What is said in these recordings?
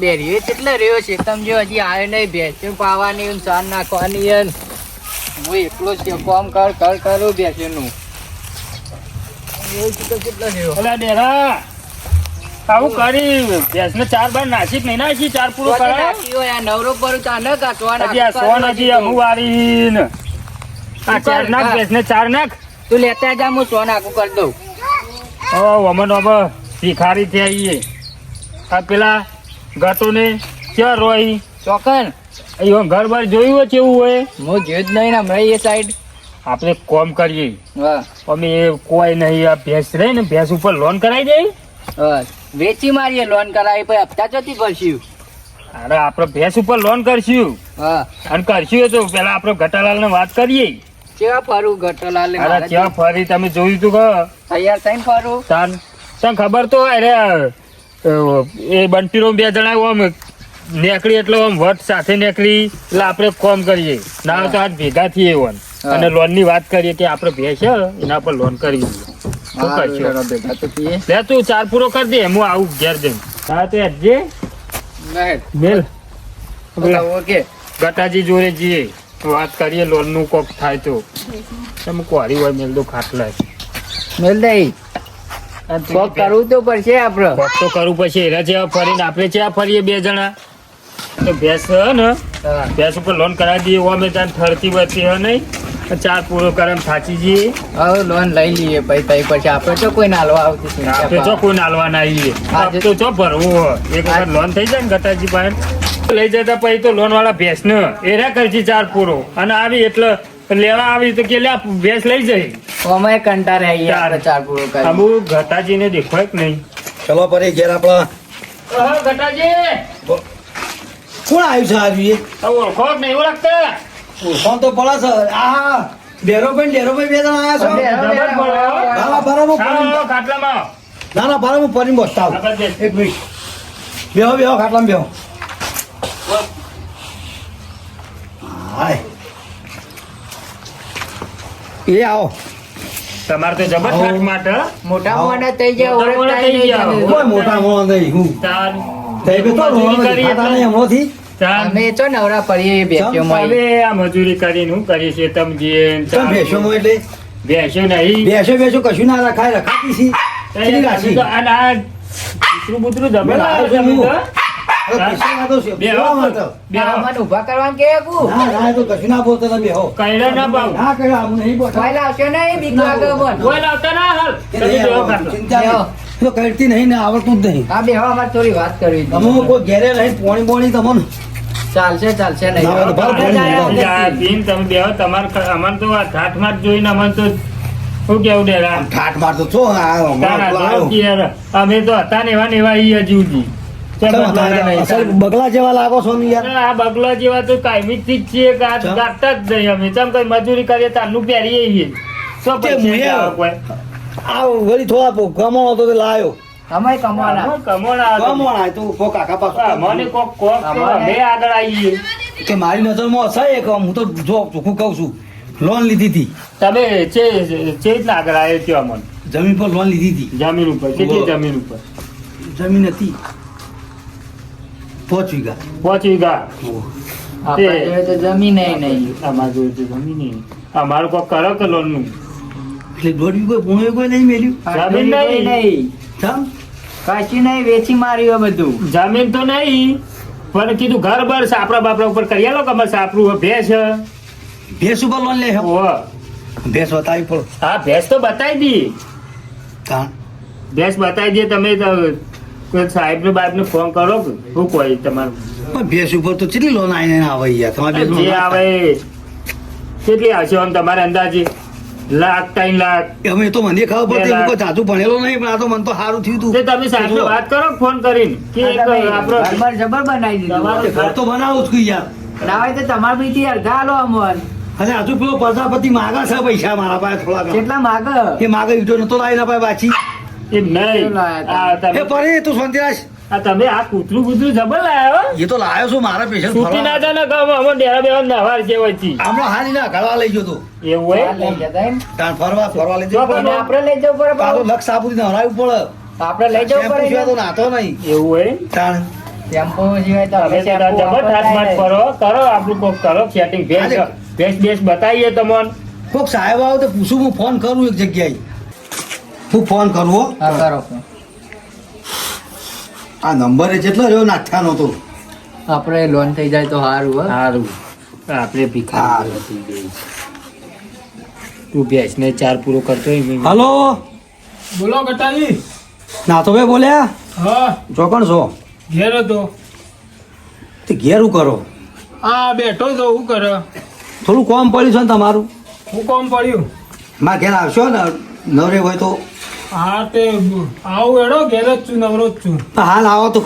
બે રહ્યો કેટલે રહ્યો છે? તમે જો હજી આવે નહીં ભેંસ્યું પાવાની ને ચાર નાખવાની હું એકલો છે કોમ કર કર કરું ભેંસ્યુંનું. એવું છે તો કેટલો રહ્યો? અલા ડેરા આવું કરી. ભેંસને ચાર બાર નાસી નહીં નાસી ચાર પૂરો કરાય? આ નવરો પર ન હજી આ સોન હજી અમુ વાળી આ ચાર નાખ ભેંસને ચાર નાખ. તું લેતા જા હું સોન આખું કરી દઉં. હવે અમન હવે ભિખારી થઈ આ પેલા ગટોને ક્યાં રોઈ? ચોકન. અહીં ઘર બાર જોયું હોય કેવું હોય? હું જોયું જ નહીં ને હમણાં એ સાઈડ આપણે કોમ કરીએ. હા અમે એ કોઈ નહીં આ ભેંસ રહી ને ભેંસ ઉપર લોન કરાવી હા વેચી મારીએ લોન કરાવી પછી હપ્તા જતી પડશું અરે આપણે ભેંસ ઉપર લોન કરશું. હા અને કરશું તો પેલા આપણે ઘટાલાલ ને વાત કરીએ. કેવા ફરું ગટોલાલ ને અરે ક્યાં ફરી? તમે જોયું તું કે? તૈયાર થઈને ફરું. તાન તને ખબર તો અરે એ બંટીરો બે જણા આમ નેકળી એટલે આમ વટ સાથે નેકળી એટલે આપણે કોમ કરીએ. ના તો આજ ભેગા થઈએ વન અને લોનની વાત કરીએ કે આપણે ભે છે એના પર લોન કરી થઈએ. લે તું ચાર પૂરો કરી દે હું આવું ઘેર જઈને. હા તો જે. મેલ. ઓકે. ગટાજી જોડે જઈએ. વાત કરીએ લોનનું કોક થાય તો. તમે કોરી હોય મેલ દો ખાટલા. મેલ દઈ કોક કરવું તો પડશે આપડે શોખ તો કરવું પછી એના જેવા ફરીને આપણે જ્યાં ફરીએ બે જણા તો ભેંસ હ ને. ભેંસ ઉપર લોન કરાવી દઈએ. અમે ત્યાં ફરતી વરતી હ નહીં. ચાર પૂરો કરે એમ થાચી જઈએ. હવે લોન લઈ લઈએ પછી તઈ પછી આપણે તો કોઈ નાલવા આવતી આપણે તો કોઈ નાલવા ના આવીએ. આજે- તો ચો ભરવું હોય. એક વખત લોન થઈ જાય ને ગટાજી પાસે. લઈ જતા પછી તો લોન વાળા ભેંસ ને એરા કરજી ચાર પૂરો. અને આવી એટલે લેવા આવી તો કે લે ભેંસ લઈ જઈ. અમે કંટાળે આવીએ ચાર. પૂરો કરી. અમુ ગટાજી ને દેખાય કે નહીં. ચલો પરી ઘેર આપણા ઓહો ઘટાજી. કોણ આવ્યું છે આવી ઓળખો કે નહીં? ઓળખતા? ઓળખો તો પડે છે. આહા ડેરોભાઈ ડેરોભાઈ બે જણા આવ્યા છો? હો. ના ના બરાબર ખાટલામાં. ના ના બરાબર હું પડી બસતા આવું. એક મિનિટ. બેહો બેહો ખાટલામાં બેહો. હાય. એ આવો. તમારે તો જબર ઠાઠ માટે મોટા મોટા થઈ ગયા મોટા મોટા થઈ ગયા. કોઈ મોટા મોણા નહીં હું તાર તે બી તો મજૂરી કરી અમે તો નવરા પડીએ હવે આ મજૂરી કરીને હું કરીએ છીએ તમે જે એટલે બેસ્યો નહીં બેસો બેસો કશું ના રખાય રખાતી સી કેટલી રાશી? આ આ કૂતરું બૂતરું જબર આવે છે બે. બે કરતી નહીં ને આવડતું જ નહીં. હા બેહો અમારે થોડી વાત કરવી હતી. કોઈ ઘેરે રહી પોણી પોણી તમને? ચાલશે ચાલશે નહીં. તમે બેહો. તમારે અમારે તો આ ઠાઠ માઠ જોઈને અમને તો શું કેવું ડેરા ઠાઠ તો. અમે તો હતા ને એવા ને એવા ઈ હજી બગલા જેવા લાગો છો ને યાર? આ બગલા જેવા તો કાયમી થી જ છીએ કે ગાતા જ નહીં અમે. ચમ કઈ મજૂરી કરીએ તારનું પહેરીએ છીએ. સો. આ વળી થોડા પો- કમાણો તો લાયો. અમે કમાવાના આમાં કમાણા તો કોક આખા આ મને કોક કોક તો આગળ આવી કે મારી નજરમાં હશે એક હું તો જો ચોખ્ખું કહું છું. લોન લીધી હતી. તમે છે છે જ આગળ આવ્યો છો મને. જમીન પર લોન લીધી હતી. જમીન ઉપર. કેટલી જમીન ઉપર? જમીન હતી. પાંચ વીઘા પાંચ વીઘા જમીન નહીં. અમારે જોડે તો જમીન. નહીં. અમારું કોઈ કરો કે લોનનું એટલે દોઢ વીઘો પૂણો કોઈ નહીં મેલ્યું? જમીન નહીં. નહીં. ચમ કશું નહીં વેચી માર્યું બધું. જમીન તો નહીં પણ કીધું ઘર બર સાપરા બાપરા ઉપર કરી આલો કે અમારે સાપડું ભેંસ ભેંસ ઉપર લોન લે ઓહો. ભેંસ બતાવી પડો. હા ભેંસ તો બતાવી દી. ભેંસ બતાવી દે તમે તો કોઈ સાહેબ ને બાપ ને ફોન કરો કે? શું કોઈ તમારું? ભેસ ઉપર તો કેટલી લોન આવીને આવે યાર? તમારે જે આવે કેટલી આવશે આમ તમારે અંદાજે? લાખ ત્રણ લાખ? અમે તો મને ખબર પડતી હું જાજુ ભણેલો નહીં પણ આ તો મને તો સારું થયું હતું તમે સાહેબ વાત કરો ફોન કરીને. કે આપણો ઘર જબર બનાવી તમારે દીધું ઘર તો બનાવું છું યાર. ના હોય તો તમારા બીજી અડધા આલો અમોન અને હજુ પેલો પ્રજાપતિ માગા છે પૈસા મારા પાસે થોડા કેટલા માગ? એ માગે ઈટો નતો લાવી ના પાસે પાછી. એમ નહીં. આ તમે પરે તું શાંતિરાજ આ તમે આ કૂતરું કૂતરું જબર લાયો એ તો લાવ્યો છું મારા પેશન્ટ છૂટી ના જાય ને અમે ડેરા બેવા નવાર છે. વચ્ચે હાલી ના ઘરવા લઈ ગયો તો. એવું હોય? લઈ જતા એમ. તાણ ફરવા ફરવા લઈ જતો આપણે લઈ જવું પડે નવરાવ્યું પડે. આપણે લઈ જવું પડે તો નાતો નહીં. એવું હોય? તાણ. તો જબર કરો કરો આપણું કોક કરો સેટિંગ ભેંસ હાલે. ભેંસ ભેંસ બતાવીએ તમને. કોક સાહેબ આવો તો પૂછું હું ફોન કરું એક જગ્યાએ. હું ફોન કરું હો હા કરો આ નંબર જેટલો રહ્યો નાખ્યાનો તો. આપણે લોન થઈ જાય તો સારું હો. સારું આપણે ભિખારી થઈ હતી બે. તું ભેંસને ચાર પૂરો કરતો હોય હલો? બોલો કટાજી ના તો ભાઈ બોલ્યા? હા. ચોકણ છો ઘેર હતો. તે ઘેર હું કરો? આ બેઠો તો શું કરો? થોડું કોમ પડ્યું છે ને તમારું? હું કોમ પડ્યું? મારા ઘેર આવશો ને નવરે હોય તો હા તે આવું હેડો ઘેર જ છું નવરો જ છું. હાલ આવો તો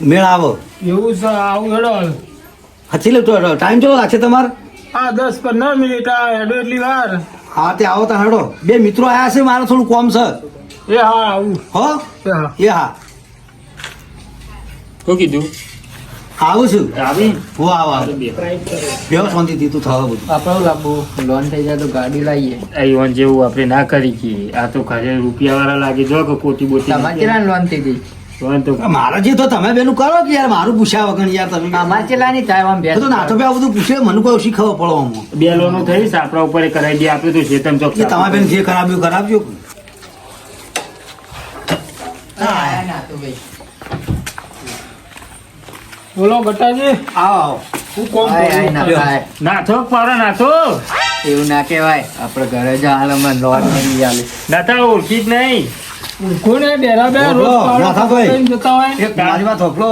મેળ આવો. એવું છે આવું હેડો હાલ. હજી એડો ટાઈમ કેટલો લાગશે તમારે? હા દસ પંદર મિનિટ આ એટલી વાર. હા તે આવો તો હેડો. બે મિત્રો આવ્યા છે મારે થોડું કોમ છે. એ હા આવું. હો? એ હા. એ હા. શું કીધું? આવું છું? આવી હો આવો બે. બેહો શાંતિથી તું થવા બધું. આપણે લાંબુ લોન થઈ જાય તો ગાડી લાવીએ. અહીં જેવું આપણે ના કરી કે આ તો ખરે રૂપિયા વાળા લાગે જો કે કોટી બોટી તમારે કેટલા લોન થઈ ગઈ? મારા જે તો તમે બેનું કરો કે યાર મારું પૂછ્યા વગર યાર તમે. અમારે ચેલા નહીં થાય આમ બે? તો નાટો આ બધું પૂછે મને કોઈ શીખવો પડો આમાં. બે લોનો થઈ આપણા ઉપર એ કરાવી દે આપણે તો ચેતન ચોક તમારે બેન જે કરાવ્યું કરાવજો હા ના તો ભાઈ. બોલો ગટાજી આવો. હું કોમ. નાથો પાડો નાથો. એવું ના કહેવાય. આપણે ઘરે જ હાલમાં લોટ નહીં આલે નાથા ઓળખી જ નહીં. કોને ડેરા બે રોજ પાવડો નાથાભાઈ. જતા હોય. એક મારી વાત હોપલો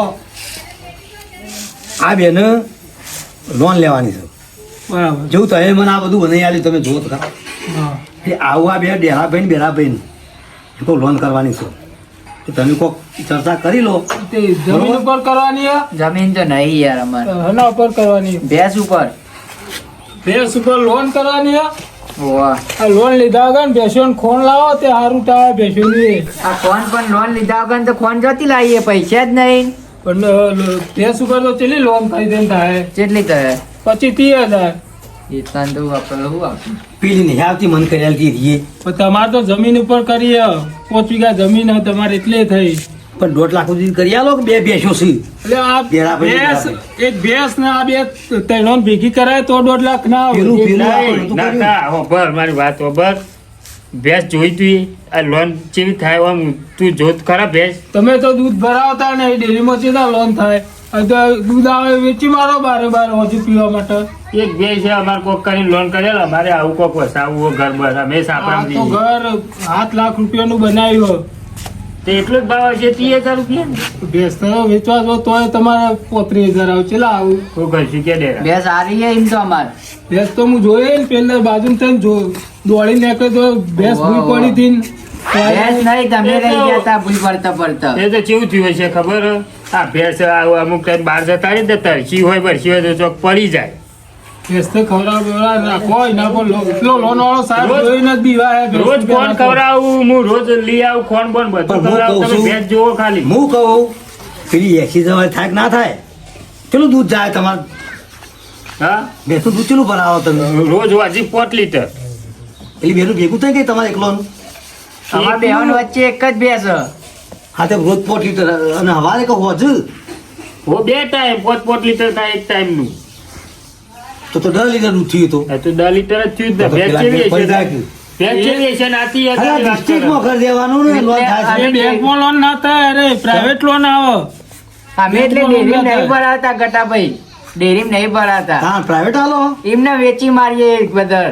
આ બેન લોન લેવાની છે. બરાબર. જેવું તમે મને આ બધું બનાવી આલ્યું તમે જોત તો ખરા. એ આવું આ બે ડેરા ભાઈ બેરા ભાઈ તો લોન કરવાની છે. તો તમે કોક ચર્ચા કરી લો. તે જમીન ઉપર કરવાની? જમીન તો નહીં યાર અમારે. હના ઉપર કરવાની. ભેંસ ઉપર. ભેંસ ઉપર લોન કરવાની હે? હોવા આ લોન લીધા વગર ને ભેંસોને ખોણ લાવો તે સારું થાય ભેંસોની આ ફોન પણ લોન લીધા વગર તો ફોન જતી લાવીએ પૈસા જ નહીં. પણ ભેંસ ઉપર તો ચેલી લોન થઈ દે થાય? ચેટલી થાય? પછી ત્રીસ હજાર. એટલા તો આપણે શું આવતું પેલી નહીં આવતી મન કરેલથી રહીએ પણ તમારે તો જમીન ઉપર કરી હે. પાંચ વીઘા જમીન તમારે એટલે થઈ. પણ દોઢ લાખ સુધી કરી આલો બે ભેંસો છે? એટલે આ ભેંસ એક ભેંસ ને આ બે ત્રણ ભેગી કરાય તો દોઢ લાખ ના આવે મારી વાત હોભળ ભેંસ જોઈ તું આ લોન જેવી થાય આમ તું જોત ખરા ભેંસ? તમે તો દૂધ ભરાવતા ને ડેરીમાં ચેતા લોન થાય? દૂધ આવે વેચી મારો બારે બાર હજુ પીવા માટે. એક ભેંસ છે અમારે કોક કરીને લોન કરેલ અમારે આવું કોક વસાવવું ઘર બસ અમે આ સાપડા ઘર સાત લાખ રૂપિયાનું બનાવ્યું તો એટલો જ ભાવ છે ત્રીસ હજાર રૂપિયા ભેંસ તો વેચવા જો તોય તમારે પોત્રીસ હજાર આવે ચેલા આવું. કરશું કે ડેરા. ભેંસ સારી છે એમ તો અમારે. ભેંસ તો હું જોઈએ ને પેલા બાજુ થઈને જો દોડી નીકળે તો ભેંસ ભૂઈ પડી હતી ભેંસ નહીં તમે રહી ગયા હતા ભૂલ પડતા પડતા. એ તો કેવું થયું છે ખબર? આ ભેંસ આ અમુક ટાઈમ બહાર જતા રહી તો તરસી હોય બરસી હોય તો ચોક પડી જાય. ભેંસ તો ખવડાવ બવડાવ નાખો એના પર લો- એટલો લોન વાળો સાહેબ જોઈને બીવા હે રોજ કોણ ખવડાવું હું રોજ લઈ આવું કોણ બોન બધું ખવડાવું તમે છું- ભેંસ જોવો ખાલી. હું કહું પેલી એસી જવાય થાય ના થાય? કેટલું દૂધ જાય તમારે? હા? બેસું દૂધ કેટલું બનાવો તમે? રોજ વાજી પોત લીટર. પેલી બેનું ભેગું થાય ગઈ તમારે એકલો અમારા બેહન વચ્ચે એક જ ભેંસ. હા તે રોજ પોટ લીટર. અને હવારે કહું હજુ? બે ટાઈમ પોત પોત લીટર થાય એક ટાઈમનું તો તો દસ લીટરનું થયું હતું. તો દસ લીટર જ થયું ને. ભેંસ કેવી હશે ભેંસ કેવી હશે ને. આથી અરે હજારની વાત ડિસ્ટ્રિક્ટમાં કરી. દેવાનું ને લોન થાય છે. બેંકમાં લોન ના થાય અરે પ્રાઇવેટ લોન આવે. અમે એટલે ડેરી નહીં ભરાતા ગટાભાઈ. ડેરી નહીં ભરાતા. હા પ્રાઇવેટ હાલો? એમને વેચી મારીએ એક બધા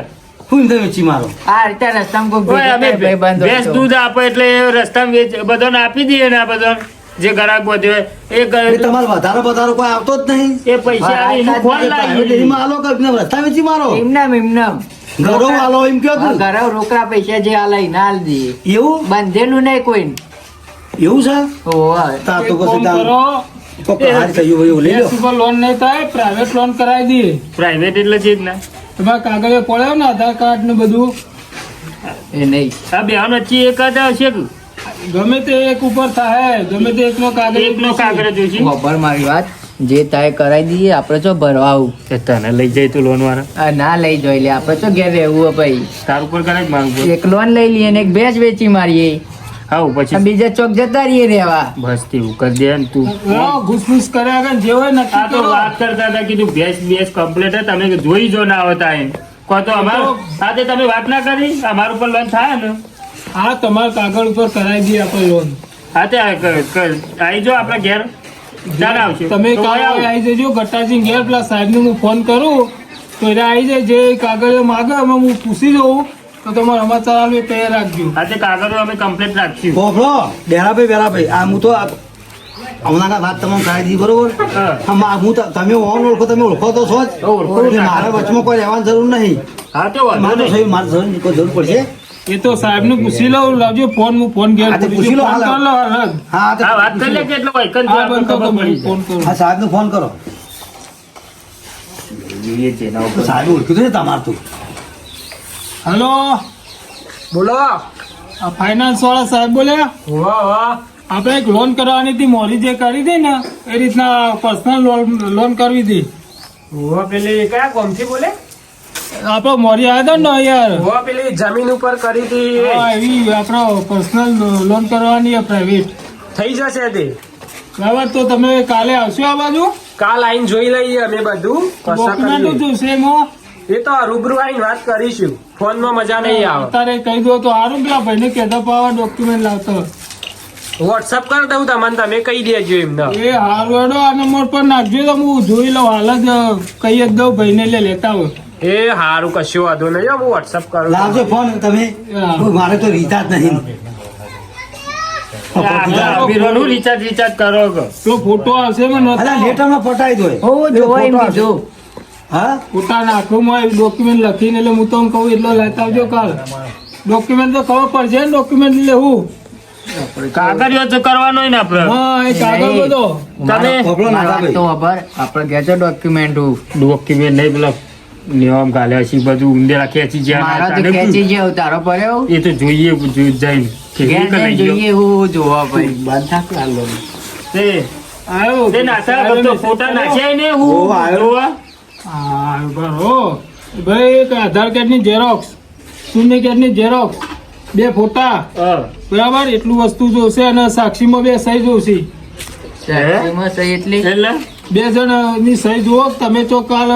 શું વેચી મારો? આ રીતે રસ્તામાં ભાઈબંધો ભેંસ દૂધ આપે એટલે રસ્તામાં વેચ બધાને આપી દઈએ ને આ બધાને. જે ગ્રાહક બધે એ તમારે વધારો વધારો કોઈ આવતો જ નહીં. એ પૈસા એનું આ ખોળ પ્રાઇવેટ લાવીએ. ડેરીમાં હાલો કે એમને રસ્તા વેચી મારો. એમનેમ એમનેમ. ઘરો હાલો એમ કયો તું? ઘરે રોકડા પૈસા જે આલે ના આલ દે. એવું? બાંધેલું નહીં કોઈ એવું છે? ઓવા તા તો પછી કામ કોક હાર થયું એવું લઈ લો. સુપર લોન નહીં થાય પ્રાઇવેટ લોન કરાવી દઈએ પ્રાઇવેટ એટલે છે જ ને. તમારે કાગળે પડ્યો ને આધાર કાર્ડ ને બધું? એ નહીં. આ બેન વચ્ચે એક જ હશે કે? ગમે તે એક ઉપર થાય ગમે તે એકનો કાગળ એકનો કાગળ જોઈશે ખબર મારી વાત જે થાય કરાવી દઈએ આપણે છો ભરવાવું. કે તને લઈ જાય તું લોન વાળા. ના લઈ જોઈ લે આપણે છો ઘેર રહેવું ભાઈ. તાર ઉપર કરે જ એક લોન લઈ લઈએ ને એક ભેંસ વેચી મારીએ. હા પછી? બીજા ચોક જતા રહીએ રહેવા. બસ તેવું કરી દે ને તું. ઘૂસફૂસ કરે આગળ જે હોય ને આ તો વાત કરતા હતા કીધું ભેંસ બેસ કમ્પ્લીટ હે તમે જોઈ જો ના આવતા એમ. કહો તો અમારું સાથે તમે વાત ના કરી? અમારું પણ લોન થાય ને. હા તમારા કાગળ ઉપર કરાવી દઈએ આપણે લોન હા તે આ આવી જાઓ આપણા ઘેર. તમે કાલે આવી. જજો ગટ્ટાજી ઘેર પેલા સાહેબને હું ફોન કરું. તો એને આવી જાય જે કાગળ માગે એમાં હું પૂછી જઉં તો તમારે આવે એ તૈયાર રાખજો. હા તે કાગળો અમે કમ્પ્લીટ રાખશું. બોફલો બેરાભાઈ બેરાભાઈ આ હું તો આ- હમણાં વાત તમને કરાવી દીધી બરોબર? હા. આમાં હું ત- તમે ઓન ઓળખો તમે ઓળખો તો છો જ. જ એટલે. મારે વચમાં કોઈ રહેવાની જરૂર નહીં. હા તે મારે જરૂર પડશે. એ તો સાહેબને પૂછી લઉં લાવજો ફોન હું ફોન ઘેર હા, પૂછી લો, ફોન હાલ. લો હા હા. વાત કરી લે. કેટલો હોય કન હા બંધ કરો ફોન કરો. હા સાહેબને ફોન કરો. ઉપર. સાહેબ ઓળખ્યું છે તમારે તો. હલો? બોલો. આ ફાઇનાન્સ વાળા સાહેબ બોલ્યા વાહ વાહ. આપણે એક લોન કરવાની હતી મોરી જે કરી હતી ને એ રીતના પર્સનલ લોન લોન કરવી હતી. પેલી કયા કોમથી બોલે? આપણો મોરી આવ્યો હતો ને યાર? હોવા પેલી જમીન ઉપર કરી હતી. હા એવી આપણો પર્સનલ લોન કરવાની પ્રાઇવેટ થઈ જશે તે. બરાબર તો તમે કાલે આવશો આ બાજુ? કાલ આઈને જોઈ લઈએ અમે બધું. ડોક્યુમેન્ટ. જોશે એમાં? એ તો રૂબરૂ આઈને વાત કરીશું. ફોનમાં મજા નહીં આવે. અત્યારે કહી દો તો સારું પેલા ભાઈને કહેતા પાવા ડોક્યુમેન્ટ લાવતો. વોટ્સઅપ કરી દઉં તમને તમે કહી દેજો એમને. એ હારું હેડો આ નંબર પર નાખજો તો હું જોઈ લઉં હાલ જ કહી જ દઉં ભાઈને લે લેતા હોય એ હારું કશું વાંધો નહીં. હો, વોટ્સઅપ કરું લાવજો ફોન તમે મારે તો રિચાર્જ નહીં. રિચાર્જ રિચાર્જ કરો તો ફોટો આવશે લેટરમાં પટાઈ દો હા ડોક્યુમેન્ટ લખીને એટલે હું તો કહું એટલો લેતા આવજો કાલ. ડોક્યુમેન્ટ તો ખબર પડશે ને ડોક્યુમેન્ટ લેવું કાગળિયો તો કરવાનો ને આપડે હા એ કાગળ. બધો. તમે? તો ખબર. આપણે ઘેર ડોક્યુમેન્ટ ડોક્યુમેન્ટ નહીં પેલા નિયમ ગાલ્યા છે બધું ઉંદેલા ખેંચી જ્યાં મારા તો ખેંચી ગયો તારો પડ્યો. એ તો જોઈએ જો- જઈને ગયો. જોઈએ એવું જોવા ભાઈ. તે આવ્યો તે નાખ્યા બધો ફોટા નાખ્યા ને ઓ, હું આવ્યો. આ બરો ભાઈ એક આધાર કાર્ડની ઝેરોક્સ. શૂન્ય કાર્ડની ઝેરોક્સ. બે ફોટા. બરાબર? એટલું વસ્તુ જોશે અને સાક્ષીમાં બે સહી જોશે. સાક્ષીમાં સહી એટલી. એટલે? બે જણની સહી જુઓ તમે તો કાલ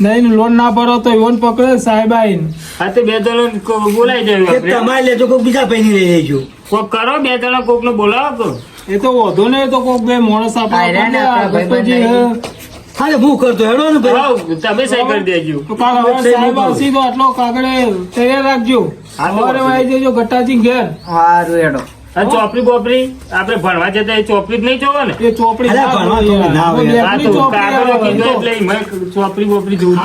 નહીં લોન ના ભરો તો લોન પકડે સાહેબ આઈન હા તો બે જણ બોલાઈ જાય તમારે લેજો કોઈ બીજા પૈની લઈ લેજો. કોક કરો બે જણા કોક ને બોલાવો તો એ તો વધો ને તો કોક બે માણસ આપણે ભાઈબંધ હે. કરતો હેડો ને ભાઈ. તમે સહી કરી દેજો. તો કાલ હવે સાહેબ સીધો તો આટલો કાગળે તૈયાર રાખજો. સવારે આવી જજો ગટ્ટાજી ઘેર. હારું હેડો. અને ચોપડી બોપડી આપણે ભણવા જતા એ ચોપડી જ નહીં જોવો ને એ ચોપડી ના એટલે ચોપડી બોપડી જોવું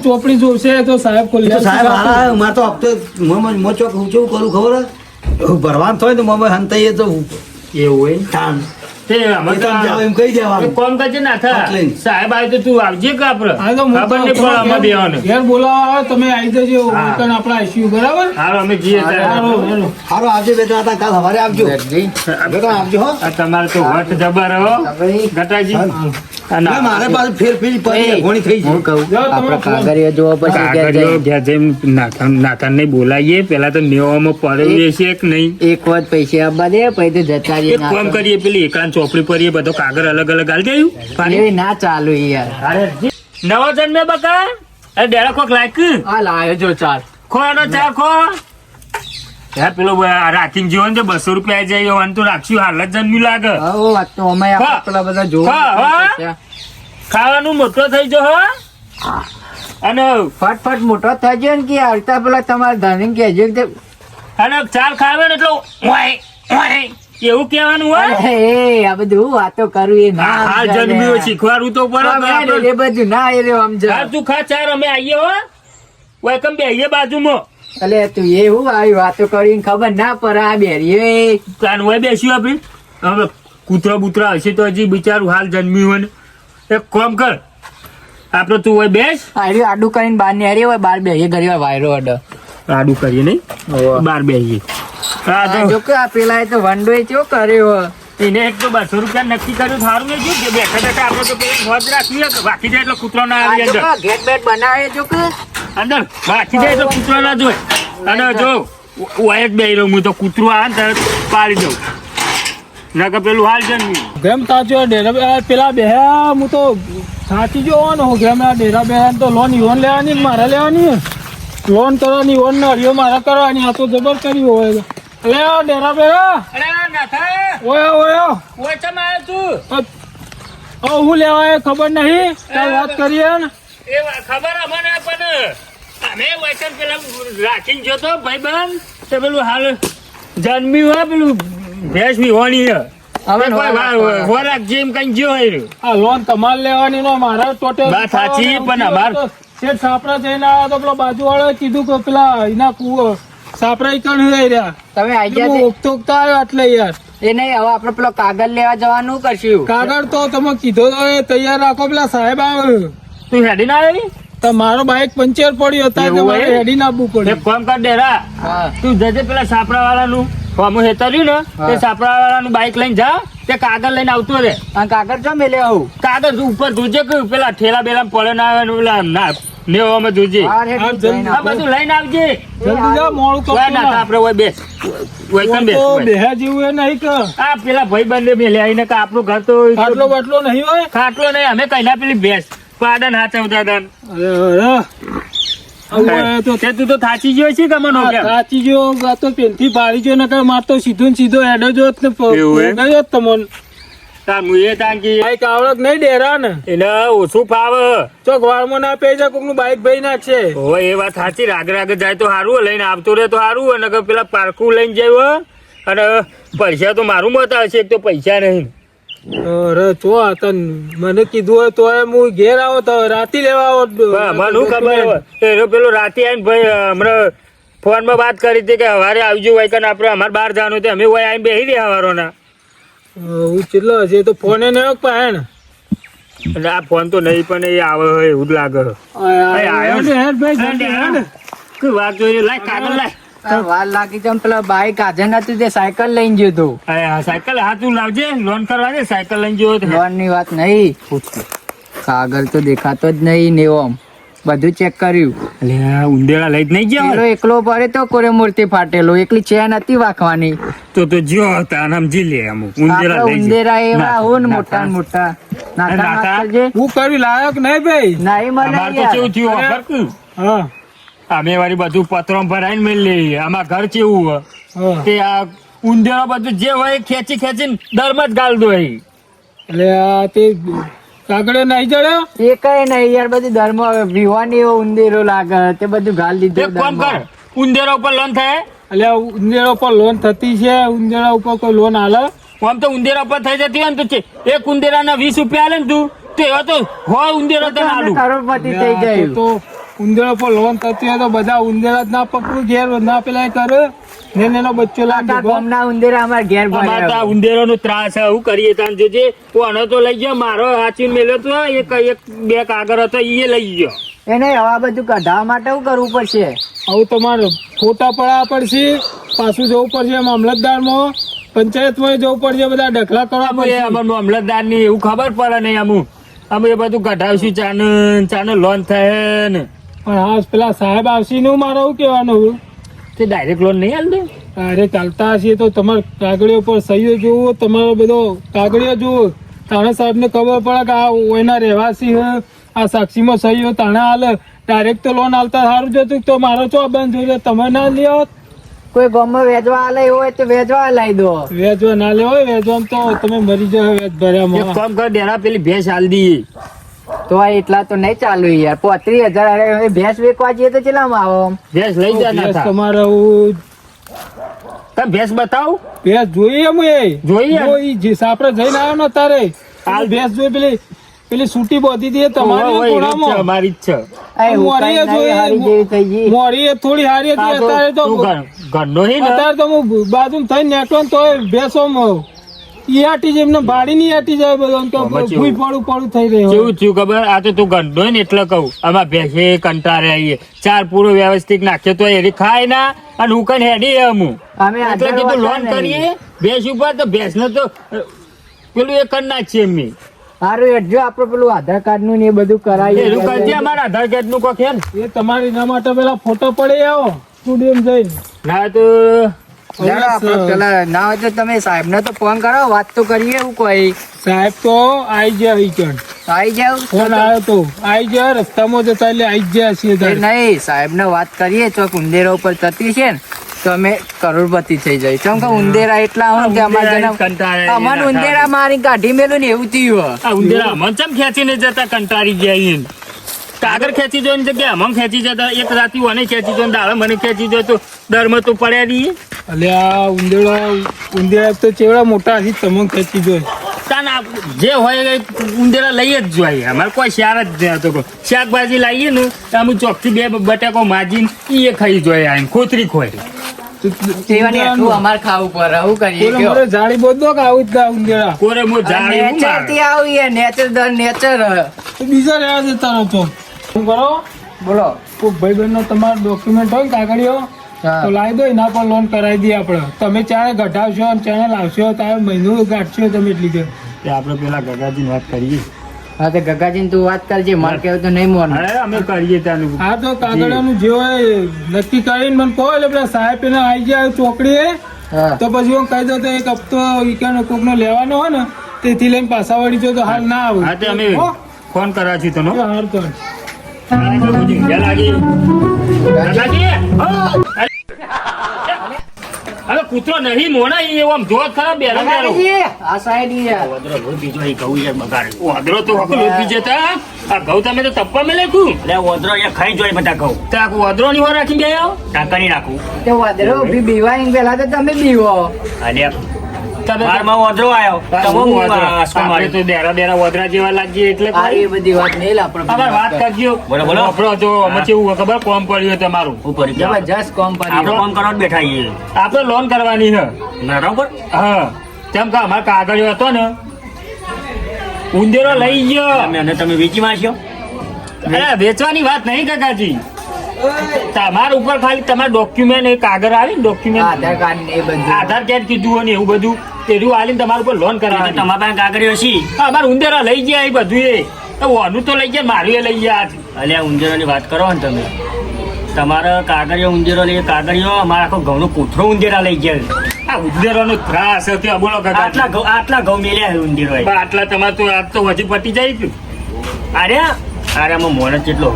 ચોપડી જોશે તો સાહેબ ખોલી સાહેબ હારા મારે તો હપ્તો મોં- મોં ચોક હું કેવું કરું ખબર? હે? ભરવાનું થાય ને મમ્મી હંતાઈએ તો એવું હોય? તે અમે એ તો તો જાઓ એમ કહી દેવાનું. એક કરજે ના થા સાહેબ આવે તો તું આવજે કે આપડે? હા તો હું ખબર નહીં તો પડે બેવાનું. ઘેર બોલાવા તમે આવી જજો હા. વેકન આઈસીયુ બરાબર? હારો અમે જઈએ ત્યારે. હારું, હારું. હારો આવજો બેટા હતા કાલ સવારે આવજો. બેટા આવજો હો. તમારે તો વટ જબર હો. ગટાજી. મારે પાછું ફેર ફેરી પડી એ, થઈ હું કહું. આપણે ફોન. જોવા પછી ઘેર ઘેર જઈને નાથાન નાથાનને બોલાવીએ. પેલા તો નેવામાં પડે છે કે નહીં? એક વાત પૈસા આપવા દે પછી તો જતા રહીએ કામ કરીએ પેલી એકાંત ચોપડી પર એ બધો કાગર અલગ અલગ હાલ તો. જાય ના ચાલુ યાર. નવો જન્મે બકા? અરે ડેડા કોક લાયક? આ લાયો જો ચાલ ખો એનો ચા ખો. પેલો રાખીને જીવન છે બસો રૂપિયા આવી જાય તો રાખ્યું હાલ જ જન્મ્યું લાગે. હો વાત તો અમે હા. બધા હા, ખાવાનું મોટો થઈ જો હો? અને ફટફટ મોટો થજો ને કે આવતા પેલા તમારે ધાની કે અને ચાલ ખાવે ને એટલે એવું કહેવાનું હોય એ આ બધું વાતો કરવી એ ના હાલ જન્મ્યો શીખવાડવું તો આપણે. એ બધું ના એ રે સમજ તું ખા ચાર અમે આવીએ હો. વેલકમ બે આવીએ બાજુમાં. અલે તું એવું આવી વાતો કરીને ખબર ના પડે આ બેરીએ કાન હોય બેસ્યું આપણે હવે કૂતરા બૂતરા હશે તો હજી બિચારું હાલ જન્મ્યું હોય ને. એક કોમ કર આપણે તું હોય બેસ. આડું આડું કરીને બહાર નીકળી હોય બાર બેહીએ ઘડી વાર વાયરો અડો. આડું કરીએ નહીં? બાર બેસીએ હા જો કે આ પેલા એ તો વંડો એ કર્યો. એને એક તો બસો રૂપિયા નક્કી કર્યું સારું નહીં જો બેઠા બેઠા આપણે તો પેલી ભોજ રાખવી હોય બાકી જાય એટલે કૂતરો ના આવી અંદર. ગેટ બેટ બનાવે જો કે. અંદર બાકી જાય તો કૂતરો ના જોય અને જો ઓય જ બેહી રહું હું તો કૂતરો આવે ને તરત પાડી દઉં. નકર પેલું હાલ જન્મી. ગેમ સાચો ડેરા બે- પેલા બે હું તો સાચી જો ને હું ગેમ. આ ડેરા બે તો લોન ઈવન લેવાની મારે લેવાની. લોન કરવાની ઓન ને મારા મારે કરવાની આ તો જબર કરી હોય. અલે ડેરા બેહ્યા અરે નાથા. ઓય ઓય. ઓય ચમ આવ્યો તું? ઓ હું લેવા એ ખબર નહીં. કાલ વાત કરીએ ને. એ ખબર અમને પણ. અમે વચન પેલા રાખીને જોતો ભાઈબંધ તો પેલું હાલ જન્મી હોય પેલું ભેંસ વિહોણી હે હવે ખોરાક જેમ કઈ જ્યો હોય. આ લોન તમારે લેવાની નો મારા ટોટે વાત સાચી, પણ અમાર- શેઠ સાપરા જઈને આવ્યા તો પેલો બાજુ વાળો કીધું કે પેલા એના કુવો સાપરા ઈ કણ રહી રહ્યા તમે આઈ હું ગયા ઉગતો આવ્યો એટલે યાર. એ નહીં હવે આપણે પેલો કાગળ લેવા જવાનું કરશું? કાગળ તો તમે કીધો તો એ તૈયાર રાખો પેલા સાહેબ આવે. તું હેડી ના આવી? તો મારો બાઈક પંચર પડ્યો હતા એવું મારે હોય? હેડી ના બુ પડ્યો. ફોન કર હા. તું જજે પેલા સાપરા વાળાનું ફોર્મ હેતર્યું ને તે હા. સાપરા વાળાનું બાઈક લઈને જા તે કાગળ લઈને આવતો રે આ કાગળ જો મેલે આવું? કાગળ ઉપર જોજે કે પેલા ઠેલા બેલા પડે ના આવે પેલા ના નેવામાં જોજે હા, હા, આ બધું લઈને આવજે. જલ્દી જા મોળું ઓય ના. આપણે ઓય બેસ બેસ તો ઓય. જેવું એ નહીં કે આ પેલા ભાઈ બંને મેલે આવીને કે આપણું ઘર તો આટલો બાટલો નહીં હોય? ખાટલો નહીં અમે કઈ ના પેલી ભેંસ પાડન હાચવતા હતા અરે અરે. હવે તો થાચી ગયો છે મને જો તો પેલથી નકર માર તો સીધો ને સીધો હેડો જો જ ને પ- એવું ગયો જ મુએ તાંકી બાઈક આવડક નહીં ડેરા ને. એને ઓછું ફાવે. ચોક ના પેજા કોકનું બાઈક ભાઈ નાખશે. હવે એ વાત સાચી. રાગ રાગ જાય તો સારું લઈને આવતો રહે તો સારું અને પેલા પારકું લઈને જાય. અને પૈસા તો મારું મત આવશે એક તો પૈસા નહીં. અરે તો તન મને કીધું હોય તો હું ઘેર આવો તો રાતી લેવા આવો મને શું ખબર? પેલો રાતે આવીને ભાઈ હમણાં ફોનમાં વાત કરી હતી કે હવારે આવજો હોય કે આપણે અમારે બહાર જવાનું છે અમે હોય આવીને બેસી રહ્યા સવારોના હું ચેટલો હશે? તો ફોને નહીં પાહે ને એટલે આ ફોન તો નહીં પણ એ આવે એવું જ લાગે. આવ્યો ને. ભાઈ વાત જોઈ લાય કાગળ લાય. વાર લાગી છે પેલા બાઈક આજે નતું તે સાયકલ લઈને ગયો તો. સાયકલ હા તું લાવજે લોન કરવા દે સાયકલ લઈને ગયો લોનની વાત નહીં. કાગળ તો દેખાતો જ નહીં નેવમ બધું ચેક કર્યું. એટલે ઉંદેડા લઈ જ નહીં ગયા હોય. એકલો પડે તો કોરે મૂર્તિ ફાટેલો. એકલી ચેન હતી વાંખવાની તો તો જો હતા આમ જી લે અમુક ઉંદેડા લઈ ઉંદેરા એવા ના, હું ને મોટા ને મોટા. નાતા હું કરી લાયક નહીં ભાઈ? નહીં મને તો કેવું થયું. હા. અમે વાળી બધું પત્રો ભરાઈને મેળ લઈએ. આમાં ઘર કેવું તે આ ઉંદેડા બધું જે હોય ખેંચી ખેંચીને દરમાં જ ગાલ દો એટલે આ તે કાગડો નહીં જડ્યો એ કઈ નહીં યાર બધી ધર્મ વિવાની એવો ઉંદેરો લાગે. તે બધું ગાલ દીધું એક કામ કર ધર્મ. ઉપર લોન થાય? એટલે આ ઉપર લોન થતી છે ઉંદેડા ઉપર કોઈ લોન હાલે? આમ તો ઉંદેરા ઉપર થઈ જતી હોય ને તો એક ઉંદેરાના વીસ રૂપિયા હાલે ને તું તો એવા તો હોય ઉંદેરા તને કરોડપતિ થઈ જાય તો ઉંદેડા પર લોન થતી હોય તો બધા ઉંદેડા જ ના પકડું ઘેર ના પેલા કરે. ને એનો બચ્ચો લાગે ગામના ઉંદેરા અમાર ઘેર અમારે તો આ ભર્યા ઉંદેરાનો ત્રાસ છે હું કરીએ તાન જોજે. કોનો તો લઈ ગયો મારો હાચી મેલ્યો તો એક એક બે કાગળ હતો એ લઈ ગયો. એને હવા બધું કઢાવવા માટે શું કરવું પડશે? આવું તમારે ફોટા પડાવવા પડશે પાછું જવું પડશે મામલતદારમાં પંચાયતમાં જવું પડશે બધા ડખલા કરવા પડશે. અમારું અમલતદારની એવું ખબર પડે નહીં અમુક અમે એ બધું કઢાવશું ચાને ચાને લોન થાય ને પણ હા પેલા સાહેબ આવશે નું મારે શું કહેવાનું તે ડાયરેક્ટ લોન નહીં હાલતો અરે ચાલતા હશે તો તમારે કાગળીઓ પર સહીઓ જોવો તમારો બધો કાગળીઓ જોવો. તાણા સાહેબને ખબર પડે કે આ એના રહેવાસી હે આ સાક્ષીમાં સહીઓ તાણા હાલે ડાયરેક્ટ તો લોન હાલતા સારું જતું તો મારો ચો બંધ જોઈ તમે ના લ્યો? કોઈ ગામમાં વેચવા આલે એવું હોય તો વેચવા લાવી દો. વેચવા ના લેવો હોય વેચવામાં તો તમે મરી જાઓ વેચ ભર્યા કામ કર ડેરા પેલી ભેંસ હાલ દી. તો આ એટલા તો નહીં ચાલુ યાર પોત્રીસ હજાર ભેંસ વેચવા જઈએ તો કેટલામાં આવો ભેંસ લઈ જા ના ભેંસ થા. તમારે તમે ભેંસ બતાવું ભેંસ જોઈએ એમ જોઈએ? જોઈ જે સાપરે જઈને આવ્યો ને તારે હાલ. ભેંસ જોઈ પેલી પેલી સૂટી બોધી દે તમારી છે, કોણામાં અમારી જ છે મોરી હુકાઈ એ નહીં, જોઈએ. હારી જેવી થઈ ગઈ મોરી એ થોડી હારી હતી અત્યારે તો ઘર- ઘરનો અત્યારે તો હું બાજુ થઈને નેટો ને તોય ભેંસો આટી જાય એમને ભાડી ની આટી જાય બધો તો ભૂઈ પડું પડું થઈ રહ્યો કેવું થયું ખબર? આ તો તું ને એટલે કહું. આમાં ભેસે કંટાળે આવીએ ચાર પૂરો વ્યવસ્થિત નાખે તો એરી ખાય ના અને હું કઈ હેડી અમે એટલે કીધું લોન. કરીએ ભેંસ ઉપર તો ભેંસ ને તો પેલું એ કરી નાખીએ અમે સારું હેડજો આપણે પેલું આધાર કાર્ડનું ને એ બધું એનું કરજે કરાવીએ અમારા આધાર કાર્ડનું કોક એ તમારી માટે પેલા ફોટો પડે આવો સ્ટુડિયો જઈને. ના તો પેલા ના હોય તો તમે સાહેબને તો ફોન કરો વાત તો કરીએ એવું કોઈ. સાહેબ તો આઈ ગયા વીકેન્ડ આવી જાવ ફોન આવ્યો તો આઈ ગયા રસ્તામાં જતા એટલે આઈ જ છીએ એ તારે. નહીં વાત કરીએ ચોક ઉંદેરા ઉપર થતી છે ને તો કરોડપતિ થઈ જાય. કેમ કે ઉંદેરા એટલા હોય કે અમારા અમને ઉંદેરા મારી કાઢી મેલું ને એવું થયું. ઉંદેરા અમન ચમ ખેંચીને જતા કંટાળી ગયા કાગળ ખેંચી જો જગ્યા અમન ખેંચી જતા એક રાતી ઓને ખેંચી જો દાળ મને ખેંચી જો તો દરમાં તો પડ્યા રહીએ એટલે આ ઉંદેડા ઉંદેડા તો ચેવડા મોટા હશે તમને ખેંચી જોઈ તાના જે હોય એ ઉંદેડા લઈ જ જોઈએ અમારે કોઈ શાર જ હતો શાકભાજી લાવીએ ને તો અમે ચોકથી બે બટાકો માજીને ઈ એ ખાઈ જોઈએ આઈને ખોતરી ખોરી આવું જાળી બોધો કે આવું જ ઉંદેડા. કોરે મો જાળી નેચર મારે. Nature nature. બીજા રહ્યા છે તારો તો. શું કરો? બોલો. કોઈ ભાઈ બહેનનો તમારો ડોક્યુમેન્ટ હોય ને કાગળિયો તો લાવી દો એના પર લોન કરાવી દઈએ આપણે. તમે ચારે ગઢાવશો અને ચારે લાવશો ત્યારે મહિનો ગાંઠશો તમે એટલી કે આપણે પેલા ગગાજીની વાત કરીએ. હા તો ગગાજી તું વાત કરજે મારે કેવું તો નહીં મોન. અમે કરીએ ત્યાંનું. હા તો કાગળિયાનું જે હોય નક્કી કરીને મને કહો એટલે પેલા સાહેબ એને આવી જાય ચોકડીએ તો પછી હું કહી દઉં તો એક હપ્તો વીકેન્ડ કોકનો લેવાનો હોય ને તેથી લઈને પાછા વળી જો તો હાલ ના આવે. હા તે અમે ફોન કરાવી તને હાર તો! અરે! કૂતરો નહીં મોણા ઈ આમ જોત ખરા બેરો બેરો આ સાઈડ ઈ યાર. વાદળો તો હકુ લોપી જતા આ તમે તો તપ્પા ખાઈ જોઈ બધા કહું તે આ વાદળો ની વાર રાખી ગયા હો? ટાંકાની રાખું તે વાદળો ઊભી બીવાઈને પેલા તો તમે બીવો અલ્યા મારમાં વાંદરો આવ્યો તમે શું હું વાદળો? આંસકો આપણે માર્યો. તો બેરા બેરા વાદળા જેવા લાગીએ એટલે એ બધી વાત નહીં આપણે અમારે વાત કરજો. બોલો, બોલો. આપણો જો અમે કેવું ખબર કોમ પડ્યું તમારું. ઉપર જબરજસ્ત કોમ આપણે કરી કરવા બેઠા છીએ. આપણે લોન કરવાની છે. બરાબર હા. તેમ કે અમારે કાગળિયો હતો ને ઉંદેરો લઈ ગયો. તમે અને તમે વેચી મારશો અરે વેચવાની વાત નહીં કાકાજી. તમારા ઉપર ખાલી તમારા ડોક્યુમેન્ટ એ કાગળ આવે ને ડોક્યુમેન્ટ આધાર કાર્ડ એ બધું. આધાર કાર્ડ કીધું હોય ને એવું બધું તેરું આલીને તમારા ઉપર લોન કરાવે તમારા પાસે કાગળિયો હશી અમારે ઉંદેરા લઈ ગયા એ બધું એ. ઓનું તો લઈ ગયા મારું એ લઈ ગયા આજ. અલ્યા ઉંદેરાની વાત કરો ને તમે. તમારા કાગળિયો ઉંદેરો લઈ કાગળિયો અમારા આખો ઘઉંનો કોથળો ઉંદેરા લઈ ગયા. આ ઉંદેરોનો ત્રાસ હતો અબોલો બોલો કાકા. આટલા ઘઉં આટલા ઘઉં મેલ્યા છે ઉંદેરો આટલા તમારે તો આજ તો હજી પતી જાય છે. અરે અરે આમાં મોણ કેટલો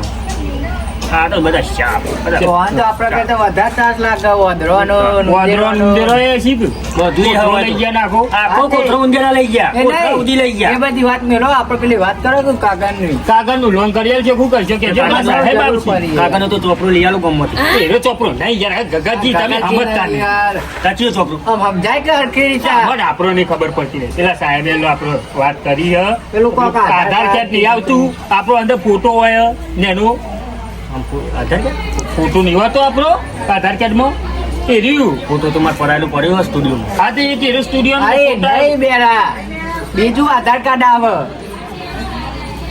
આ તો બધા શાપ બધા તો આપણે કરતા વધારે ત્રાસ લાગે વાદળોનો, વાંદરો ને એ શીખ બધું કોથળો લઈ ગયા નાખો આખો. કોથળો ઉંદેરા લઈ ગયા એ કોથળા લઈ ગયા. એ બધી વાત મેળો આપણે પેલી વાત કરો કે કાગળની. કાગળ લોન કરી છે શું કરશો? કે સાહેબ જરૂર આવશે. પડી. કાકાનો તો ચોપડો લઈ આલો ગમત એરો ચોપડો નહીં યાર ગગાજી તમે સમજતા નહીં. યાર, ચોપરો આમ સમજાય કે હરખી રીતે? મને આપણો નહીં ખબર પડતી. પેલા સાહેબે આપણો વાત કરી હે. પેલું આધાર કાર્ડ નહીં આવતું. આપણો અંદર ફોટો હોય ને એનો આધાર કાર્ડ? ફોટો નહીં હોતો આપણો આધાર કાર્ડમાં? એ રહ્યું. ફોટો તો મારે પડાયેલો પડ્યો સ્ટુડિયોમાં. હા તો એક એરો સ્ટુડિયો અરે નહીં બેરા. બીજું આધાર કાર્ડ આવે.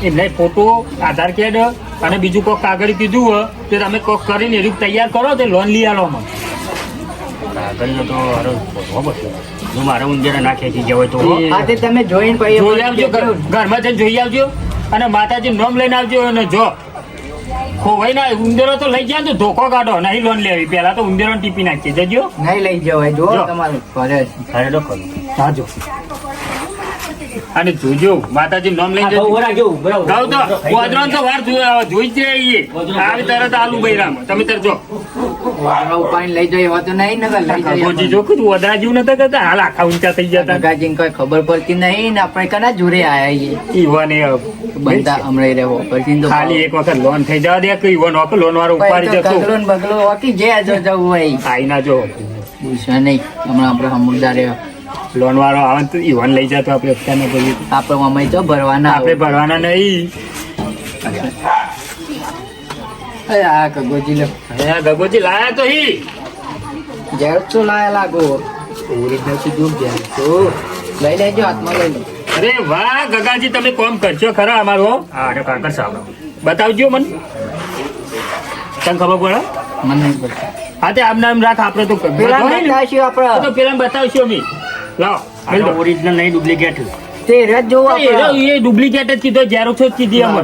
એટલે ફોટો આધાર કાર્ડ અને બીજું કોક કાગળ કીધું હોય તો તમે કોક કરીને એરું તૈયાર કરો તો લોન લઈ આલો તો મારે ઉંદેરા ના ખેંચી જવાય તો એ- તમે જોઈને જોઈ આવજો ઘર- ઘરમાં જઈને જોઈ આવજો. અને માતાજી નોમ લઈને આવજો અને જો. ખોવાઈ ના ઉંદરો તો લઈ જાય તો ધોકો કાઢો નહીં લોન લેવી. પેલા તો ઉંદરો ટીપી નાખીએ જજો. નહીં લઈ જવાય. જો તમારે ઘરે છે. અરે જાજો. અને જોજો માતાજી નામ લઈને જજો. બરાબર. તો ગોદરાન તો વાર જોઈ જોઈ જ રહીએ આવી તરત આલુ બૈરામ. તમે તર જો વાળવા ઉપાડીને લઈ જાય એવા તો નહીં ને લઈ જાય ગોજી જો કું વદરા જીવ નતા કરતા. હાલ આખા ઊંચા થઈ જતા ગગાજીને કોઈ ખબર પડતી નહીં ને આપણે કના જોડે આયા છીએ. ઈવાને બનતા હમણાં રહેવો પછી તો ખાલી એક વખત લોન થઈ જવા દે કે ઈવન ઓક લોન વાળો ઉપાડી જતો કગલો ને બગલો ઓકી જે જો જવું હોય. આઈ ના જો. પૂછે નહીં હમણાં આપણે રહ્યો લોન વાળો આવે તો ઈવન લઈ જતો આપણે અત્યારે બોલીએ તો. આપણે મમ્મી તો ભરવાના આપણે ભરવાના નહીં. અરે આ ગગોજી લો. હે ગગોજી લાયા તો હી. ઝેર તો લાયા લાગો? ઓરિજિનલ સીધું ઝેર. તો લઈ લેજો હાથમાં લઈ લો. અરે વાહ ગગાજી તમે કોમ કરશો ખરા અમારો હા. અરે કાકા સાહેબ બતાવજો મને. તને ખબર પડે? મને નહીં પડતું હા તે આમ નામ રાખ આપણે તો પેલા બતાવશો ને. બતાવશું તો લાવો. ઓરિજિનલ નહીં ડુપ્લિકેટ તે રજ જોવું એ એ ડુપ્લિકેટ જ કીધો ઝેરોક્ષ જ કીધી અમર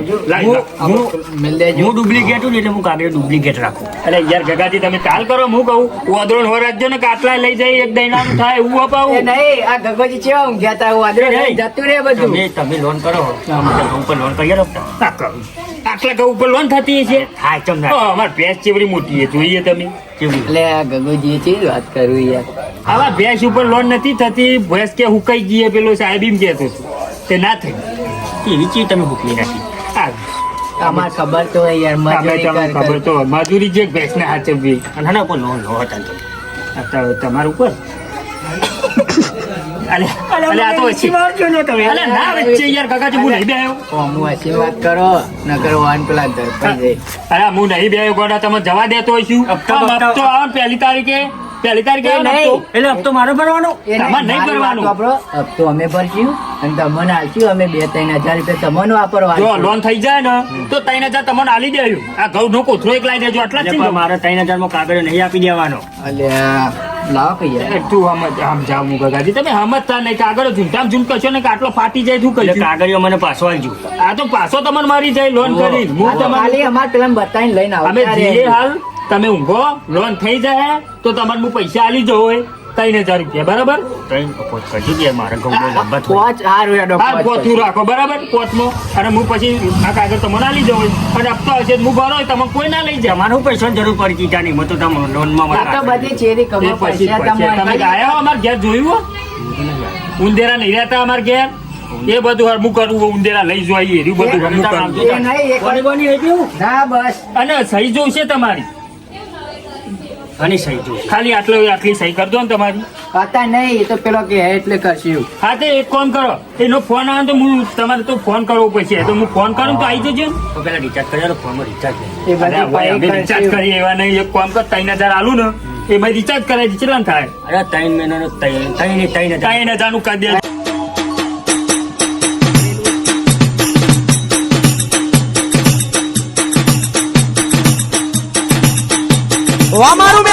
હું મિલ દેજો. હું ડુપ્લિકેટ છું એટલે હું કાગળ ડુપ્લિકેટ રાખું. એટલે યાર ગગાજી તમે ચાલ કરો હું કહું ઓદરોન હો રાખજો ને કાટલા લઈ જાય એક દૈનાનું થાય હું એ અપાવું નહીં આ ગગોજી ચેવા ઊંઘ્યા તા? હું નહીં. જતું રે બધું. તમે તમે લોન કરો. હું પણ લોન કરી તો ના. કરું. આટલા ઘઉં ઉપર લોન થતી છે હા ચમ તો અમાર ભેંસ ચેવડી મોટી છે જોઈએ તમે. કેવું એટલે આ ગગોજી છે વાત કરું યાર. આવા ભેંસ ઉપર લોન નથી થતી ભેંસ કે હુકાઈ ગઈ પેલો સાહેબ એમ કહેતો તે ના થઈ. એવી ચી તમે હુકલી નાખી. અમાર ખબર તો હોય યાર મજૂરી ખબર તો મજૂરી જે ભેંસને હાચવવી. અને હા ઉપર લોન લો હતા તમારું ઉપર. અલે અલે આ તો વચ્ચે અલે ના વચ્ચે યાર કાકાજી હું નહીં બેહ્યો. હું આશીર્વાદ કરો નકર વાન પેલા ધરપાઈ જાય. અરે હું નહીં બેહ્યો ગોડા તમે જવા દેતો છું હપ્તા આમ બપ્તા- હપ્તો આવે ને પહેલી તારીખે? પહેલી તારીખે આવે ને એ હપ્તો. નહીં. એટલે હપ્તો મારો ભરવાનો. તમારે નહીં. હપ્તો અમે ભરશું અને તમને આલશું અમે બે ત્રણ હજાર રૂપિયા તમને વાપરવા જો લોન થઈ જાય ને તો ત્રણ હજાર તમને આલી દેજો. આ ઘઉં નો કોથરો એક લાવી દેજો આટલા જ મારે ત્રણ હજારમાં કાગળ નહીં આપી દેવાનો. અલ્યા. લાવો કે યાર. તું આમ આમ જાવ હું ગગાજી. તમે સમજતા નહીં કે આગળ ઝૂમતામ ઝૂમ કરશો ને કે આટલો ફાટી જાય શું કરશું કાગળિયો મને પાછો આલજો આ તો પાછો તમને મારી જાય લોન કરી. હું તમારે અમાર પેલા બતાવીને લઈને આવો અમે હાલ. તમે ઊંઘો લોન થઈ જાય તો તમારે હું પૈસા આલી જવો હોય. ત્રણ હજાર રૂપિયા બરાબર? ત્રણ મારે ઘઉં બહુ લાંબા હા પોતું રાખો બરાબર? પોતમાં અને હું પછી આ કાગળ તમને આલી જવો અને હપ્તો હશે તો હું ભરો તમે કોઈ ના લઈ જાય. તમારું પૈસા જરૂર પડી તા નહીં મેં તો તમે લોનમાં તો બધી ચેરી એ પછી પૈસા તમે આયા હો અમારે ઘેર જોયું હો? ઉંદેરા નહીં રહેતા અમારે ઘેર. એ બધું હરમું કરવું ઉંદેરા લઈ જોઈએ બધું હરમું કરવું. ના બસ. અને સહી જોઈશે તમારી. અને સહી જો ખાલી આટલો આટલી સહી કરજો ને તમારી. પતા નહીં એ તો પેલો કે એટલે કરશું. હા તે એક કામ કરો? એનો ફોન આવે તો હું તમારે તો ફોન કરવો પડશે. તો હું ફોન કરું તો આવી જજો તો પેલા રિચાર્જ કર્યા તો ફોનમાં રિચાર્જ એ ભાઈ રિચાર્જ કરી એવા નહીં. એક કામ કર ત્રણ હજાર આલું ને એમાં રિચાર્જ કરાય કેટલા થાય? અરે ત્રણ મહિનાનો ત્રણ ત્રણ ત્રણ હજાર. ત્રણ હજારનું કરી દે જે